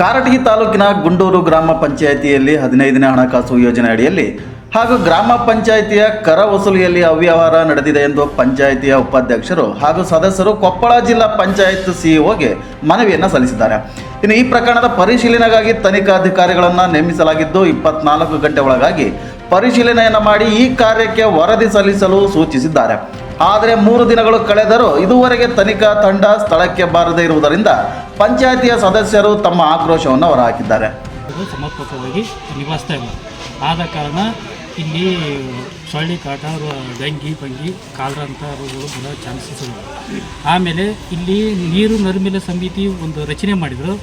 ಕಾರಟಗಿ ತಾಲೂಕಿನ ಗುಂಡೂರು ಗ್ರಾಮ ಪಂಚಾಯಿತಿಯಲ್ಲಿ ಹದಿನೈದನೇ ಹಣಕಾಸು ಯೋಜನೆ ಅಡಿಯಲ್ಲಿ ಹಾಗೂ ಗ್ರಾಮ ಪಂಚಾಯಿತಿಯ ಕರ ವಸೂಲಿಯಲ್ಲಿ ಅವ್ಯವಹಾರ ನಡೆದಿದೆ ಎಂದು ಪಂಚಾಯಿತಿಯ ಉಪಾಧ್ಯಕ್ಷರು ಹಾಗೂ ಸದಸ್ಯರು ಕೊಪ್ಪಳ ಜಿಲ್ಲಾ ಪಂಚಾಯತ್ ಸಿಇಒಗೆ ಮನವಿಯನ್ನು ಸಲ್ಲಿಸಿದ್ದಾರೆ. ಇನ್ನು ಈ ಪ್ರಕರಣದ ಪರಿಶೀಲನೆಗಾಗಿ ತನಿಖಾಧಿಕಾರಿಗಳನ್ನು ನೇಮಿಸಲಾಗಿದ್ದು ಇಪ್ಪತ್ನಾಲ್ಕು ಗಂಟೆ ಒಳಗಾಗಿ ಪರಿಶೀಲನೆಯನ್ನು ಮಾಡಿ ಈ ಕಾರ್ಯಕ್ಕೆ ವರದಿ ಸಲ್ಲಿಸಲು ಸೂಚಿಸಿದ್ದಾರೆ. ಆದರೆ ಮೂರು ದಿನಗಳು ಕಳೆದರೂ ಇದುವರೆಗೆ ತನಿಖಾ ತಂಡ ಸ್ಥಳಕ್ಕೆ ಬಾರದೇ ಇರುವುದರಿಂದ ಪಂಚಾಯಿತಿಯ ಸದಸ್ಯರು ತಮ್ಮ ಆಕ್ರೋಶವನ್ನು ಹೊರಹಾಕಿದ್ದಾರೆ. ಹಾಕಿದ್ದಾರೆ ಸಮರ್ಪಕವಾಗಿ ನಿಭಾಯಿಸ್ತಾ ಇಲ್ಲ. ಆದ ಕಾರಣ ಇಲ್ಲಿ ಸೊಳ್ಳೆ ಕಾಟ ಡೆಂಗಿ ಪಂಗಿ ಕಾಲರ ಅಂತ ರೋಗಗಳು ಬರೋ ಚಾನ್ಸಸ್ ಇಲ್ಲ. ಆಮೇಲೆ ಇಲ್ಲಿ ನೀರು ನರ್ಮಿಲ ಸಮಿತಿ ಒಂದು ರಚನೆ ಮಾಡಿದರು.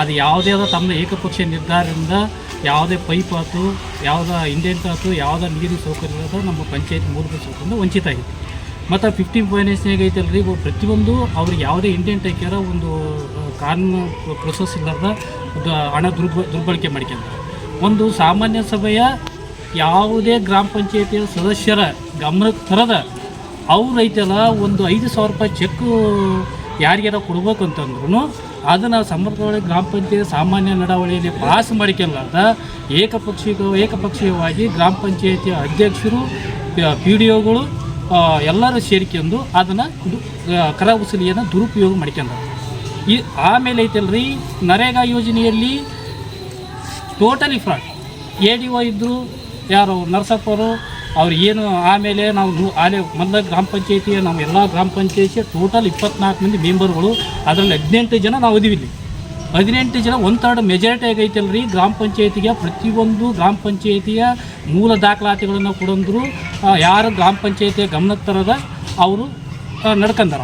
ಅದು ಯಾವುದೇ ಆದ ತಮ್ಮ ಏಕಪಕ್ಷ ನಿರ್ಧಾರದಿಂದ ಯಾವುದೇ ಪೈಪ್ ಆಯ್ತು, ಯಾವುದೇ ಇಂಡೆಂಟ್ ಆಯ್ತು, ಯಾವುದೇ ನೀರಿನ ಸೌಕರ್ಯ ನಮ್ಮ ಪಂಚಾಯತ್ ಮೂಲಭೂತ ಸೌಕರ್ಯದಿಂದ ವಂಚಿತ ಆಗೈತಿ ಮತ್ತು ಫಿಫ್ಟೀನ್ ಫೈನಾನ್ಸ್ನಾಗ ಐತಲ್ಲ ರೀ ಪ್ರತಿಯೊಂದು ಅವ್ರಿಗೆ ಯಾವುದೇ ಇಂಟೆಂಟ್ ಹಾಕ್ಯಾರ ಒಂದು ಕಾನೂನು ಪ್ರೊಸೆಸ್ ಇಲ್ಲದ ಹಣ ದುರ್ಬ, ದುರ್ಬಳಕೆ ಮಾಡ್ಕೊಂತಾರೆ ಒಂದು ಸಾಮಾನ್ಯ ಸಭೆಯ ಯಾವುದೇ ಗ್ರಾಮ ಪಂಚಾಯತಿಯ ಸದಸ್ಯರ ಗಮನಕ್ಕೆ ತರದ ಅವ್ರು ಐತಲ್ಲ, ಒಂದು ಐದು ಸಾವಿರ ರೂಪಾಯಿ ಚೆಕ್ ಯಾರಿಗಾರ ಕೊಡ್ಬೇಕು ಅಂತಂದ್ರೂ ಅದನ್ನು ಸಮರ್ಥವಾಗಿ ಗ್ರಾಮ ಪಂಚಾಯತಿ ಸಾಮಾನ್ಯ ನಡಾವಳಿಯಲ್ಲಿ ಪಾಸ್ ಮಾಡಿಕೊಳ್ಳಾರ್ದ ಏಕಪಕ್ಷೀಯ ಏಕಪಕ್ಷೀಯವಾಗಿ ಗ್ರಾಮ ಪಂಚಾಯತಿಯ ಅಧ್ಯಕ್ಷರು, ಪಿ ಡಿ ಒಗಳು ಎಲ್ಲರೂ ಸೇರಿಕೊಂಡು ಅದನ್ನು ಕರ ದುರುಪಯೋಗ ಮಾಡಿಕೊಂಡ್ರು. ಈ ಆಮೇಲೆ ಐತಲ್ರಿ, ನರೇಗಾ ಯೋಜನೆಯಲ್ಲಿ totally fraud A D O ಇದ್ದರು ಯಾರು ನರ್ಸಪ್ಪ ಅವರು ಏನು ಆಮೇಲೆ ನಾವು ಆಲೆ ಮೊದಲ ಗ್ರಾಮ ಪಂಚಾಯತಿಯ ನಮ್ಮ ಎಲ್ಲ ಗ್ರಾಮ ಪಂಚಾಯತಿಯ ಟೋಟಲ್ ಇಪ್ಪತ್ನಾಲ್ಕು ಮಂದಿ ಮೆಂಬರ್ಗಳು ಅದರಲ್ಲಿ ಹದಿನೆಂಟು ಜನ ನಾವು ಇದೀವಿ ಹದಿನೆಂಟು ಜನ ಒಂದು ಥರ್ಡ್ ಮೆಜಾರಿಟಿ ಆಗೈತಲ್ರಿ. ಗ್ರಾಮ ಪಂಚಾಯತಿಗೆ ಪ್ರತಿಯೊಂದು ಗ್ರಾಮ ಪಂಚಾಯತಿಯ ಮೂಲ ದಾಖಲಾತಿಗಳನ್ನು ಕೊಡಂದ್ರು ಯಾರು ಗ್ರಾಮ ಪಂಚಾಯತಿಯ ಗಮನಕ್ಕೆ ತರದ ಅವರು ನಡ್ಕಂದಾರ.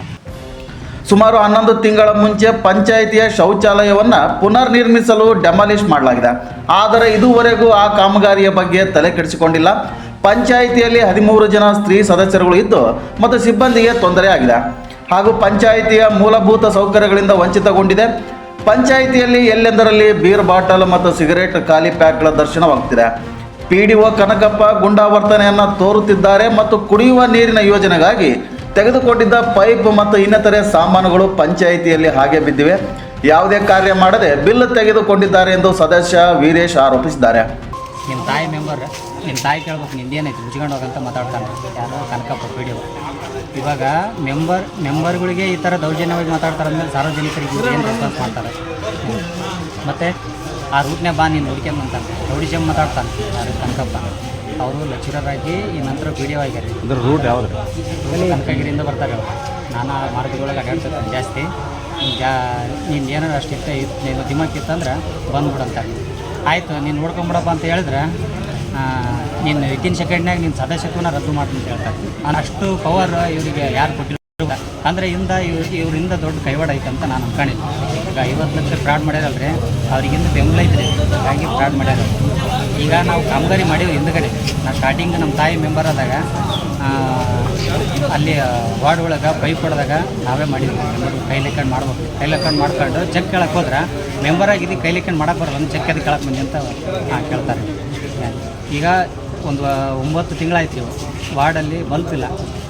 ಸುಮಾರು ಹನ್ನೊಂದು ತಿಂಗಳ ಮುಂಚೆ ಪಂಚಾಯಿತಿಯ ಶೌಚಾಲಯವನ್ನು ಪುನರ್ ನಿರ್ಮಿಸಲು ಡೆಮಾಲಿಷ್ ಮಾಡಲಾಗಿದೆ. ಆದರೆ ಇದುವರೆಗೂ ಆ ಕಾಮಗಾರಿಯ ಬಗ್ಗೆ ತಲೆ ಕೆಡಿಸಿಕೊಂಡಿಲ್ಲ. ಪಂಚಾಯಿತಿಯಲ್ಲಿ ಹದಿಮೂರು ಜನ ಸ್ತ್ರೀ ಸದಸ್ಯರುಗಳು ಇದ್ದು, ಮತ್ತು ಸಿಬ್ಬಂದಿಗೆ ತೊಂದರೆ ಆಗಿದೆ. ಹಾಗೂ ಪಂಚಾಯಿತಿಯ ಮೂಲಭೂತ ಸೌಕರ್ಯಗಳಿಂದ ವಂಚಿತಗೊಂಡಿದೆ. ಪಂಚಾಯಿತಿಯಲ್ಲಿ ಎಲ್ಲೆಂದರಲ್ಲಿ ಬೀರ್ ಬಾಟಲ್ ಮತ್ತು ಸಿಗರೇಟ್ ಖಾಲಿ ಪ್ಯಾಕ್ಗಳ ದರ್ಶನವಾಗುತ್ತಿದೆ ಒ ಕನಕಪ್ಪ ಗುಂಡಾವರ್ತನೆಯನ್ನು ತೋರುತ್ತಿದ್ದಾರೆ ಮತ್ತು ಕುಡಿಯುವ ನೀರಿನ ಯೋಜನೆಗಾಗಿ ತೆಗೆದುಕೊಂಡಿದ್ದ ಪೈಪ್ ಮತ್ತು ಇನ್ನಿತರೆ ಸಾಮಾನುಗಳು ಪಂಚಾಯಿತಿಯಲ್ಲಿ ಹಾಗೆ ಬಿದ್ದಿವೆ. ಯಾವುದೇ ಕಾರ್ಯ ಮಾಡದೆ ಬಿಲ್ ತೆಗೆದುಕೊಂಡಿದ್ದಾರೆ ಎಂದು ಸದಸ್ಯ ವೀರೇಶ್ ಆರೋಪಿಸಿದ್ದಾರೆ. ನಿಮ್ಮ ತಾಯಿ ಮೆಂಬರ್ ನಿಮ್ಮ ತಾಯಿ ಕೇಳ್ಬೇಕು ನಿಂದೇನೈತಿ ಮುಚ್ಕೊಂಡು ಹೋಗಂತ ಮಾತಾಡ್ತಾನೆ. ಯಾರೋ ಕನಕಪ್ಪ ಪಿ ಡಿ ಇವಾಗ ಮೆಂಬರ್ ಮೆಂಬರ್ಗಳಿಗೆ ಈ ಥರ ದೌರ್ಜನ್ಯವಾಗಿ ಮಾತಾಡ್ತಾರೆ ಅಂದ್ರೆ ಸಾರ್ವಜನಿಕರಿಗೆ ಏನು ರೆಸ್ಪಾನ್ಸ್ ಮಾಡ್ತಾರೆ? ಮತ್ತು ಆ ರೂಟ್ನೇ ಬಾ ನೀನು ಹುಡ್ಕ್ಯಂಡ್ ಅಂತಾನೆ. ರೌಡಿಜಮ್ ಮಾತಾಡ್ತಾನೆ. ಯಾರು? ಕನಕಪ್ಪ. ಅವರು ಲೆಕ್ಚರರ್ ಆಗಿ ಈ ನಂತರ ಪಿ ಡಿ ಒ ಆಗ್ಯಾರ ಅದ್ರ ರೂಟ್ ಯಾವ್ದು? ಕನಕಗಿರಿಯಿಂದ ಬರ್ತಾರೆ ಅವರು. ನಾನು ಆ ಮಾರ್ಗದೊಳಗೆ ಅಡ್ಡಾಡ್ತಿರ್ತಾನೆ ಜಾಸ್ತಿ. ಜಾ ನೀನು ಏನಾರು ಅಷ್ಟಿತ್ತು ನೀನು ದಿಮಾಕ್ ದಿಮಕ್ಕಿತ್ತಂದ್ರೆ ಬಂದ್ಬಿಡಂತಾರೆ ಆಯಿತು ನೀನು ನೋಡ್ಕೊಂಬಿಡಪ್ಪ ಅಂತ ಹೇಳಿದ್ರೆ ನೀನು ವಿತಿನ್ ಸೆಕೆಂಡ್ನಾಗ ನಿನ್ನ ಸದಸ್ಯತ್ವನ ರದ್ದು ಮಾಡ್ತೀನಿ ಅಂತ ಹೇಳ್ತಾರೆ ನಾನು ಅಷ್ಟು ಪವರ್ ಇವರಿಗೆ ಯಾರು ಕೊಟ್ಟಿಲ್ಲ ಅಂದರೆ ಇಂದ ಇವ್ರಿಗೆ ಇವರಿಂದ ದೊಡ್ಡ ಕೈವಾಡ ಐತೆ ಅಂತ ನಾನು ಅನ್ಕೊಂಡಿಲ್ಲ ಈಗ ಐವತ್ತು ಲಕ್ಷ ಫ್ರಾಡ್ ಮಾಡ್ಯಾರಲ್ರಿ ಅವ್ರಿಗಿಂದ ಬೆಂಬಲ ಐತ್ರಿ. ಹಾಗಾಗಿ ಫ್ರಾಡ್ ಮಾಡ್ಯಾರ. ಈಗ ನಾವು ಕಾಮಗಾರಿ ಮಾಡೀವಿ ಹಿಂದ್ಗಡೆ. ನಾವು ಸ್ಟಾರ್ಟಿಂಗ್ ನಮ್ಮ ತಾಯಿ ಮೆಂಬರ್ ಆದಾಗ ಅಲ್ಲಿ ವಾರ್ಡ್ ಒಳಗೆ ಪೈಪ್ ಹೊಡೆದಾಗ ನಾವೇ ಮಾಡಿದ್ವಿ. ಕೈ ಲೆಕ್ಕಂಡು ಮಾಡ್ಬೇಕು. ಕೈ ಲೆಕ್ಕಂಡು ಮಾಡ್ಕೊಂಡು ಚೆಕ್ ಕೇಳಕ್ಕೆ ಹೋದ್ರೆ ಮೆಂಬರ್ ಆಗಿದ್ದು ಕೈ ಲೆಕ್ಕಂಡು ಮಾಡೋಕ್ಕೆ ಬರಲ್ಲ. ಒಂದು ಚೆಕ್ ಅದಕ್ಕೆ ಕೇಳಕ್ಕೆ ಬಂದಿ ಅಂತ ಹಾಂ ಕೇಳ್ತಾರೆ. ಈಗ ಒಂದು ಒಂಬತ್ತು ತಿಂಗಳಾಯ್ತು ಇವು. ವಾರ್ಡಲ್ಲಿ ಬಲ್ಪ್ ಇಲ್ಲ.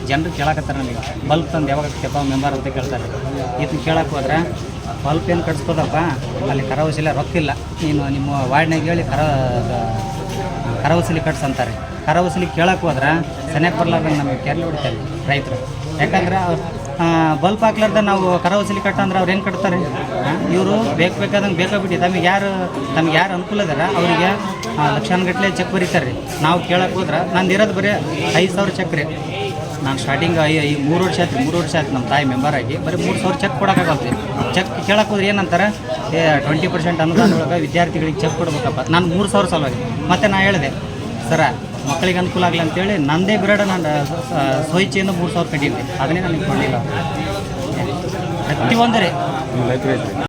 ಜನರು ಕೇಳಕತ್ತಾರೆ ನನಗೆ ಬಲ್ಪ್ ತಂದು ಯಾವಾಗ ಹಾಕ್ತೇಪ್ಪ ಮೆಂಬರ್ ಅಂತ ಕೇಳ್ತಾರೆ. ಇದನ್ನ ಕೇಳಕ್ಕೆ ಹೋದ್ರೆ, ಬಲ್ಪ್ ಏನು ಕಟ್ಸ್ಬೋದಪ್ಪ? ಅಲ್ಲಿ ಕರವಸಿಲ್ಲ ರೊಕ್ಕಿಲ್ಲ ನೀನು ನಿಮ್ಮ ವಾರ್ಡ್ನಾಗ ಹೇಳಿ ಕರ ಕರವಸಲಿ ಕಟ್ಸ್ ಅಂತಾರೆ. ಕರವಸಲಿ ಕೇಳಕ್ಕೆ ಹೋದ್ರೆ ಸನೇಕ್ ಬರ್ಲಾರ್ದಂಗೆ ನಮಗೆ ಕೆರೆ ಹೊಡಿತಾರೆ ರೈತರು. ಯಾಕಂದ್ರೆ ಬಲ್ಪ್ ಹಾಕ್ಲಾರ್ದ ನಾವು ಕರವಸಲಿ ಕಟ್ಟ ಅಂದ್ರೆ ಅವ್ರು ಏನು ಕಟ್ತಾರೆ? ಇವರು ಬೇಕು ಬೇಕಾದಂಗೆ ಬೇಕಾಗ್ಬಿಟ್ಟು ತಮಗೆ ಯಾರು ತಮಗೆ ಯಾರು ಅನುಕೂಲ ಇದಾರೆ ಅವರಿಗೆ ಲಕ್ಷಾನುಗಟ್ಟಲೆ ಚೆಕ್ ಬರೀತಾರೆ. ರೀ ನಾವು ಕೇಳಕ್ಕೆ ಹೋದ್ರೆ, ನಂದು ಇರೋದು ಬರೀ ಐದು ಸಾವಿರ ಚೆಕ್ ರೀ. ನಾನು ಸ್ಟಾರ್ಟಿಂಗ್ ಐ ಐ, ಮೂರು ವರ್ಷ ಆಯ್ತು, ಮೂರು ವರ್ಷ ಆಯ್ತು ನಮ್ಮ ತಾಯಿ ಮೆಂಬರ್ ಆಗಿ, ಬರೀ ಮೂರು ಸಾವಿರ ಚೆಕ್ ಕೊಡೋಕ್ಕಾಗಲ್ರಿ ಚೆಕ್ ಕೇಳಕ್ಕೆ ಹೋದ್ರೆ ಏನಂತಾರೆ, ಏ ಟ್ವೆಂಟಿ ಪರ್ಸೆಂಟ್ ಅನುದಾನ ಒಳಗೆ ವಿದ್ಯಾರ್ಥಿಗಳಿಗೆ ಚೆಕ್ ಕೊಡ್ಬೇಕಪ್ಪ. ನಾನು ಮೂರು ಸಾವಿರ ಸಲುವಾಗಿ ಮತ್ತೆ ನಾನು ಹೇಳಿದೆ, ಸರ ಮಕ್ಕಳಿಗೆ ಅನುಕೂಲ ಆಗಲಿ ಅಂತೇಳಿ ನಂದೇ ಬಿರಡ ನಾನು ಸ್ವಇಚ್ಛೆಯಿಂದ ಮೂರು ಸಾವಿರ ಕಟ್ಟಿದ್ದೆ ಅದನ್ನೇ ನನಗೆ ಕೊಡಲಿಲ್ಲ ಲೈಬ್ರರಿ ಐತ್ರಿ